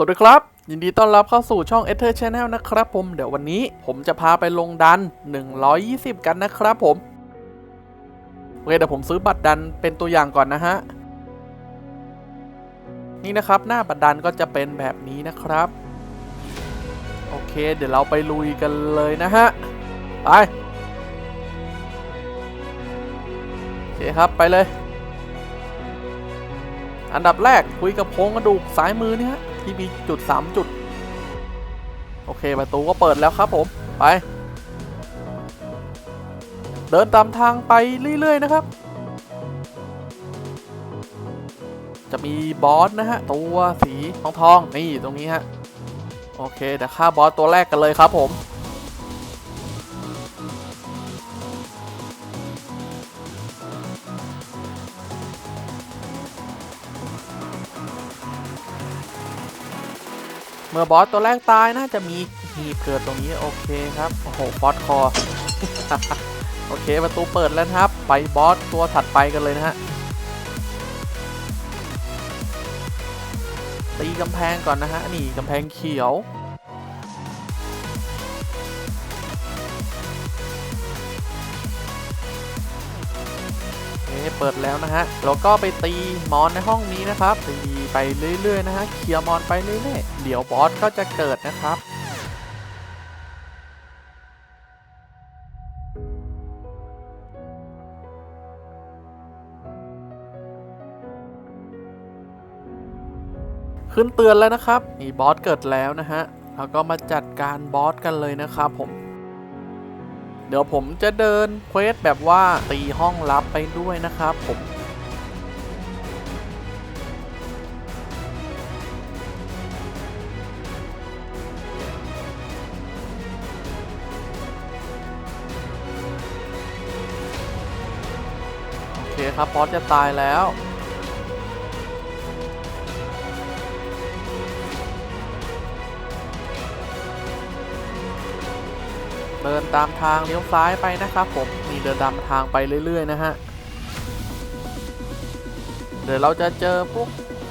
สวัสดีครับ ยินดีต้อนรับเข้าสู่ช่อง e t h e r Channel นะครับผม เดี๋ยววันนี้ผมจะพาไปลงดัน 120 กันนะครับผม โอเคเดี๋ยวผมซื้อบัตรดันเป็นตัวอย่างก่อนนะฮะ นี่นะครับหน้าบัตรดันก็จะเป็นแบบนี้นะครับ โอเค เดี๋ยวเราไปลุยกันเลยนะฮะ ไป โอเคครับไปเลย อันดับแรกคุยกับโครงกระดูกซ้ายมือเนี่ยฮะ ที่มีจุด 3 จุด โอเค ประตูก็เปิดแล้วครับผม ไป เดินตามทางไปเรื่อย ๆ นะครับ จะมีบอสนะฮะ ตัวสีทองทองๆนี่ตรงนี้ฮะ โอเคเดี๋ยวฆ่าบอสตัวแรกกันเลยครับผม มื่อบอสตัวแรกตายน่าจะมีหีบเกิดตรงนี้โอเคครับโอ้โหฟอสคอโอเคประตูเปิดแล้วครับ ไปบอสตัวถัดไปกันเลยนะฮะตีกำแพงก่อนนะฮะนี่กำแพงเขียวโอเคเปิดแล้วนะฮะแล้วก็ไปตีมอนในห้องนี้นะครับตี ไปเรื่อย ๆ นะฮะเคลียร์มอนไปเรื่อยๆ เดี๋ยวบอสก็จะเกิดนะครับขึ้นเตือนแล้วนะครับนี่บอสเกิดแล้วนะฮะแล้วก็มาจัดการบอสกันเลยนะครับผม เดี๋ยวผมจะเดินเควสแบบว่าตีห้องลับไปด้วยนะครับผม คครับบอสจะตายแล้ว เดินตามทางเลี้ยวซ้ายไปนะครับผมมีเดินตามทางไปเรื่อย ๆ นะฮะ เดี๋ยวเราจะเจอพวก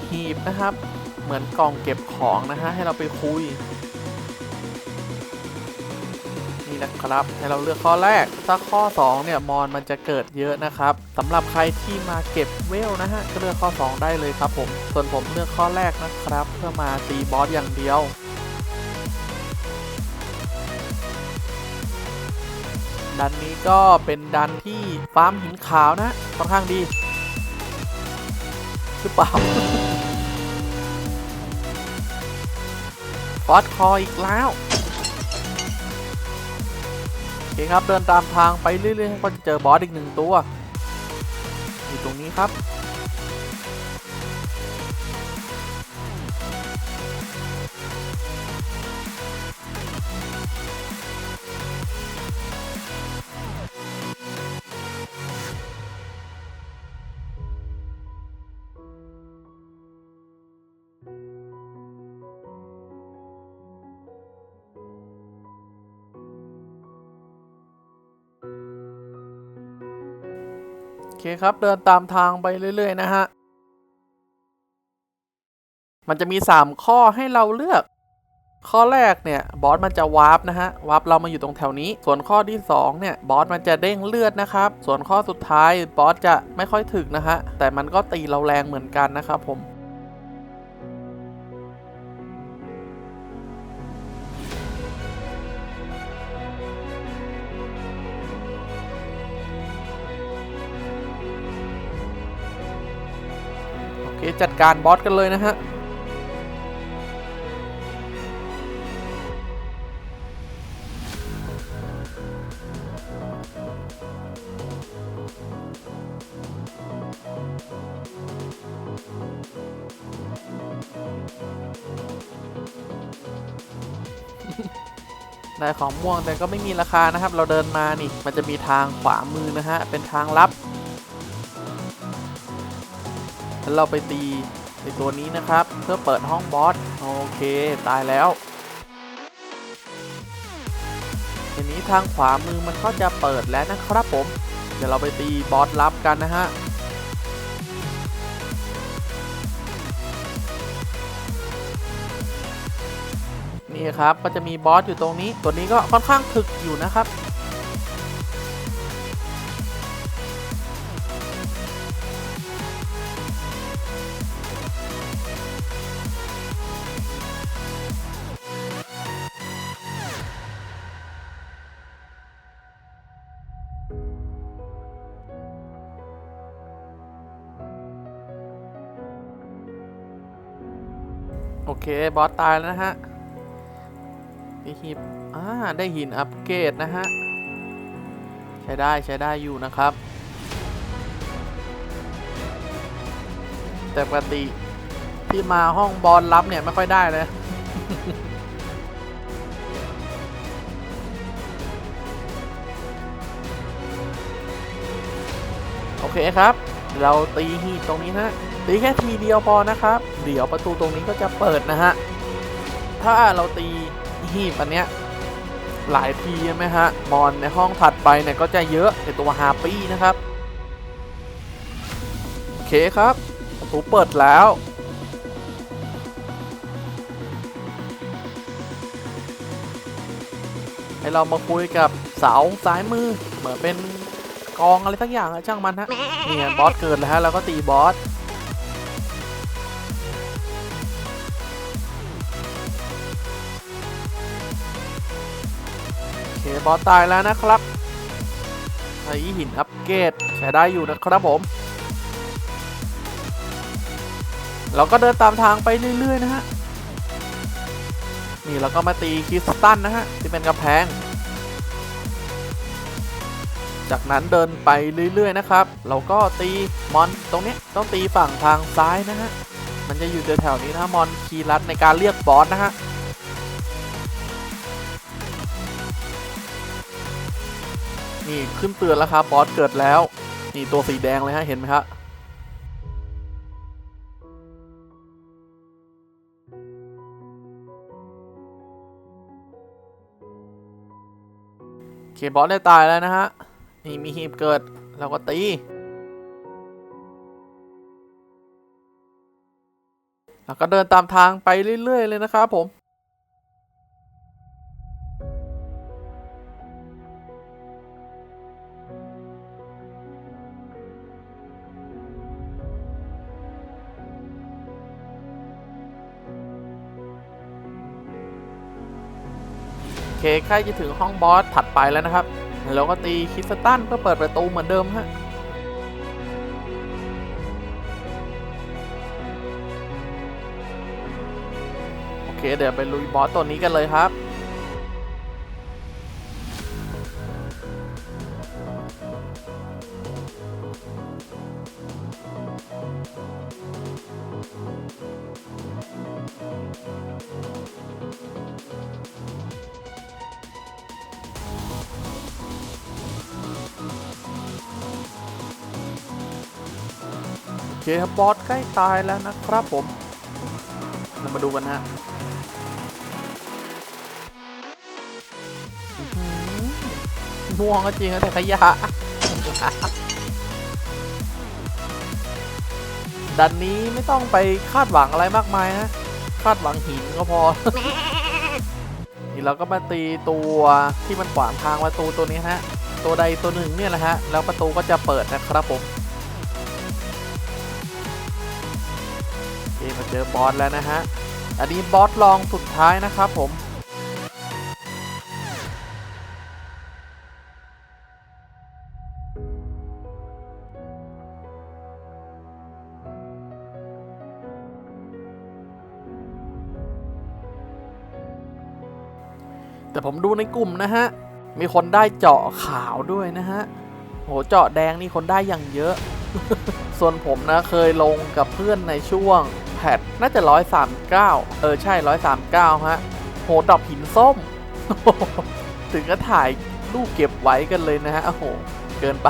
หีบนะครับ เหมือนกล่องเก็บของนะฮะ ให้เราไปคุย นี่นะครับ ให้เราเลือกข้อแรก ถ้าข้อ 2 เนี่ย มอนมันจะเกิดเยอะนะครับสำหรับใครที่มาเก็บเวลนะฮะก็เลือกข้อ 2 ได้เลยครับผม ส่วนผมเลือกข้อแรกนะครับ เพื่อมาตีบอสอย่างเดียวดันนี้ก็เป็นดันที่ฟาร์มหินขาวนะค่อนข้างดีหรือเปล่าฟอสคออีกแล้ว เคครับเดินตามทางไปเรื่อยๆก็จะเจอบอสอีกหนึ่งตัวอยู่ตรงนี้ครับ เคครับ เดินตามทางไปเรื่อย ๆ นะฮะ มันจะมี 3 ข้อให้เราเลือก ข้อแรกเนี่ย บอสมันจะวาร์ปนะฮะ วาร์ปเรามาอยู่ตรงแถวนี้ ส่วนข้อที่ 2 เนี่ย บอสมันจะเด้งเลือดนะครับ ส่วนข้อสุดท้ายบอสจะไม่ค่อยถึกนะฮะ แต่มันก็ตีเราแรงเหมือนกันนะครับผม จัดการบอสกันเลยนะฮะได้ของม่วงแต่ก็ไม่มีราคานะครับ เราเดินมานี่ มันจะมีทางขวามือนะฮะ เป็นทางลับ แล้วเราไปตีไอตัวนี้นะครับ เพื่อเปิดห้องบอสโอเคตายแล้วทีนี้ทางขวามือมันก็จะเปิดแล้วนะครับผม เดี๋ยวเราไปตีบอสลับกันนะฮะนี่ครับก็จะมีบอสอยู่ตรงนี้ ตัวนี้ก็ค่อนข้างถึกอยู่นะครับ โอเค บอสตายแล้วนะฮะมีหิบอ่าได้หินอัปเกรดนะฮะ ใช้ได้ใช้ได้อยู่นะครับ แต่ปกติที่มาห้องบอลรับเนี่ย ไม่ค่อยได้เลยโอเคครับ เราตีหีบตรงนี้นะ ตีแค่ทีเดียวพอนะครับ เดี๋ยวประตูตรงนี้ก็จะเปิดนะฮะ ถ้าเราตีหีบอันเนี้ยหลายทีใช่ไหมฮะ มอนในห้องถัดไปเนี่ยก็จะเยอะในตัวฮาปี้นะครับ โอเคครับ ประตูเปิดแล้วให้เรามาคุยกับเสาซ้ายมือ เหมือนเป็นกองอะไรสักอย่างอะช่างมันฮะเนี่ยบอสเกิดแล้วฮะแล้วก็ตีบอส บอสตายแล้วนะครับไอ้หินอัปเกรดใช้ได้อยู่นะครับผม เราก็เดินตามทางไปเรื่อย ๆ นะฮะ นี่เราก็มาตีคริสตันนะฮะ ที่เป็นกระแพง จากนั้นเดินไปเรื่อย ๆ นะครับ เราก็ตีมอนตรงนี้ต้องตีฝั่งทางซ้ายนะฮะ มันจะอยู่แถวๆนี้นะมอนคีย์ลัดในการเรียกบอสนะฮะ นี่ขึ้นเตือนแล้วครับบอสเกิดแล้ว นี่ตัวสีแดงเลยฮะเห็นไหมฮะเคบอสได้ตายแล้วนะฮะ นี่มีหีบเกิดเราก็ตี แล้วก็เดินตามทางไปเรื่อย ๆ เลยนะครับผม เคใกล้จะถึงห้องบอสถัดไปแล้วนะครับ แล้วก็ตีคริสตันเพื่อเปิดประตูเหมือนเดิมฮะโอเคเดี๋ยวไปลุยบอสตัวนี้กันเลยครับ เคครับบอสใกล้ตายแล้วนะครับผม เรามาดูกันฮะม่วงก็จริงนะแต่ขยะ ดันนี้ไม่ต้องไปคาดหวังอะไรมากมายนะ คาดหวังหินก็พอ นี่เราก็มาตีตัวที่มันขวางทางประตูตัวนี้ฮะ ตัวใดตัวหนึ่งเนี่ยแหละฮะ แล้วประตูก็จะเปิดนะครับผม เจอบอสแล้วนะฮะ อันนี้บอสลองสุดท้ายนะครับผมแต่ผมดูในกลุ่มนะฮะ มีคนได้เจาะขาวด้วยนะฮะ โห เจาะแดงนี่คนได้อย่างเยอะ ส่วนผมนะเคยลงกับเพื่อนในช่วง แพทน่าจะร้อยสามเก้าเออ ใช่ร้อยสามเก้าฮะ โหดอกหินส้ม ถึงก็ถ่ายรูปเก็บไว้กันเลยนะฮะ โอ้โห เกินไป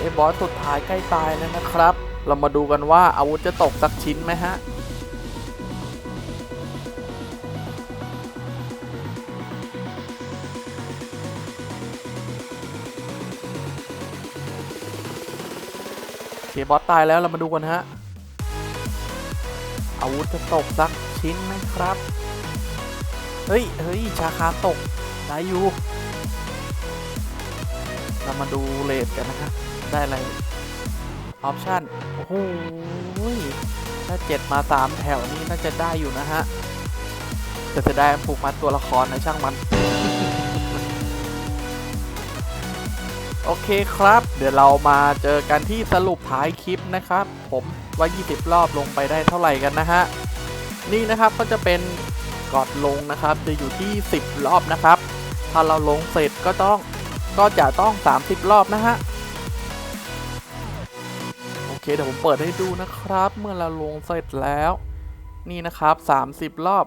เอ้บอสสุดท้ายใกล้ตายแล้วนะครับ เรามาดูกันว่าอาวุธจะตกสักชิ้นไหมฮะ เคบอสตายแล้วเรามาดูกันฮะ อาวุธจะตกสักชิ้นไหมครับ เฮ้ย เฮ้ย ชาคาตก ได้อยู่ เรามาดูเลทกันนะฮะ ได้อะไร ออปชั่น โอ้โหถ้าเจ็ดมาสามแถวนี้น่าจะได้อยู่นะฮะแต่จะได้ผูกมัดตัวละครนะช่างมัน โอเคครับ เดี๋ยวเรามาเจอกันที่สรุปท้ายคลิปนะครับ ผมว่า 20 รอบลงไปได้เท่าไหร่กันนะฮะ นี่นะครับก็จะเป็นกอดลงนะครับ จะอยู่ที่ 10 รอบนะครับ ถ้าเราลงเสร็จก็ต้องก็จะต้อง 30 รอบนะฮะ โอเคเดี๋ยวผมเปิดให้ดูนะครับ เมื่อเราลงเสร็จแล้ว นี่นะครับ 30 รอบ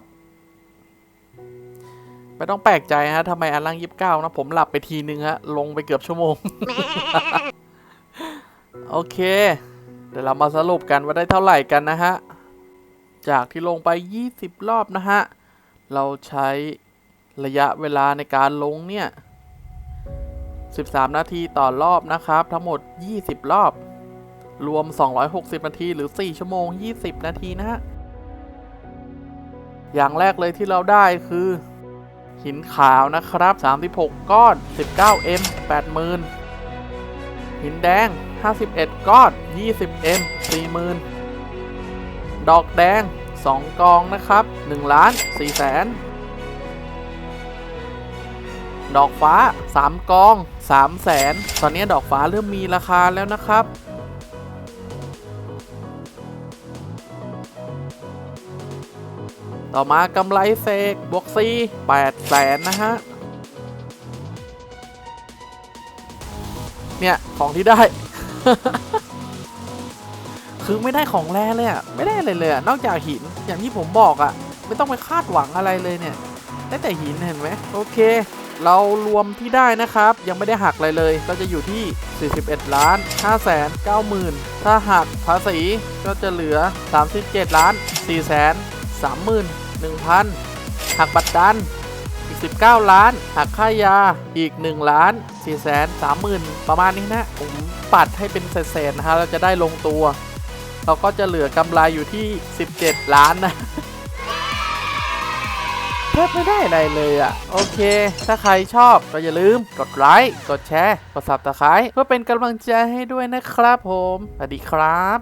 ไม่ต้องแปลกใจฮะทำไมอันล่างยีิบเก้านะ ผมหลับไปทีนึงฮะ ลงไปเกือบชั่วโมง โอเค เดี๋ยวเรามาสรุปกันว่าได้เท่าไหร่กันนะฮะ จากที่ลงไป 20 รอบนะฮะ เราใช้ระยะเวลาในการลงเนี่ย 13 นาทีต่อรอบนะครับ ทั้งหมด 20 รอบ รวม 260 นาทีหรือ 4 ชั่วโมง 20 นาทีนะฮะ อย่างแรกเลยที่เราได้คือ หินขาวนะครับ 36 ก้อน 19M 80,000 หินแดง 51 ก้อน 20M 40,000 ดอกแดง 2 กองนะครับ1ล้าน4แสน ดอกฟ้า 3 กอง3แสน ตอนนี้ดอกฟ้าเริ่มมีราคาแล้วนะครับ ต่อมากำไรเสกบวกซีแปดแสนนะฮะ เนี่ย ของที่ได้ คือไม่ได้ของแร่เลยอะไม่ได้เลยเลยอะนอกจากหินอย่างที่ผมบอกอะ ไม่ต้องไปคาดหวังอะไรเลยเนี่ยได้แต่หินเห็นไหมโอเค เรารวมที่ได้นะครับ ยังไม่ได้หักอะไรเลย เราจะอยู่ที่ 41 ล้าน5 9มื่นถ้าหักภาษีก็จะเหลือ 37 ล้าน4 0 0 0 0 31,000หักบัตรดันอีก 19 ล้านหักค่ายาอีก 1 ล้าน4แสน30,000 ประมาณนี้นะ ผมปัดให้เป็นเศษนะฮะเราจะได้ลงตัว เราก็จะเหลือกำไรอยู่ที่ 17 ล้านนะแทบไม่ได้อะไรเลยอะ่ะ โอเค ถ้าใครชอบก็อย่าลืมกดไลค์กดแชร์ กดซับสไครต์เพื่อเป็นกำลังใจให้ด้วยนะครับผม สวัสดีครับ